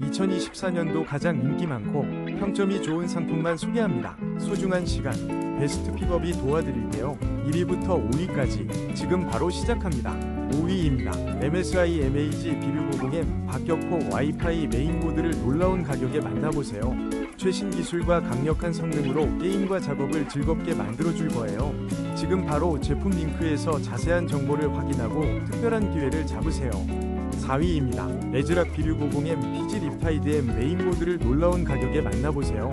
2024년도 가장 인기 많고 평점이 좋은 상품만 소개합니다. 소중한 시간, 베스트 픽업이 도와드릴게요. 1위부터 5위까지 지금 바로 시작합니다. 5위입니다. MSI MAG 비류90M 박격포 와이파이 메인보드를 놀라운 가격에 만나보세요. 최신 기술과 강력한 성능으로 게임과 작업을 즐겁게 만들어줄 거예요. 지금 바로 제품 링크에서 자세한 정보를 확인하고 특별한 기회를 잡으세요. 4위입니다. 에즈락 비류90M 피지 립타이드 M 메인보드를 놀라운 가격에 만나보세요.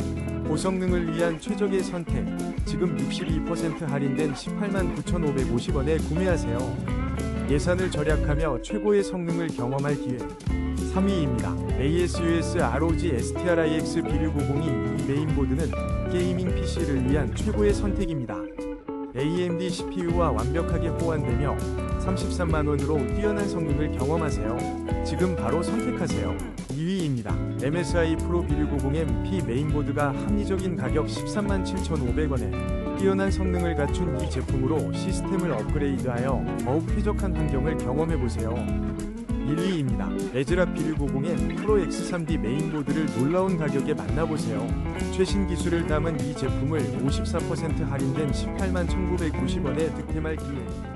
고성능을 위한 최적의 선택. 지금 62% 할인된 18만 9,550원에 구매하세요. 예산을 절약하며 최고의 성능을 경험할 기회. 3위입니다. ASUS ROG STRIX 비류90이 이 메인보드는 게이밍 PC를 위한 최고의 선택입니다. AMD CPU와 완벽하게 호환되며 33만원으로 뛰어난 성능을 경험하세요. 지금 바로 선택하세요. 2위입니다. MSI 프로 비류90M P 메인보드가 합리적인 가격 13만 7,500원에 뛰어난 성능을 갖춘 이 제품으로 시스템을 업그레이드하여 더욱 쾌적한 환경을 경험해보세요. 1위입니다. 에즈라 비류90M 프로 X3D 메인보드를 놀라운 가격에 만나보세요. 최신 기술을 담은 이 제품을 54% 할인된 18만 1990원에 득템할 기회.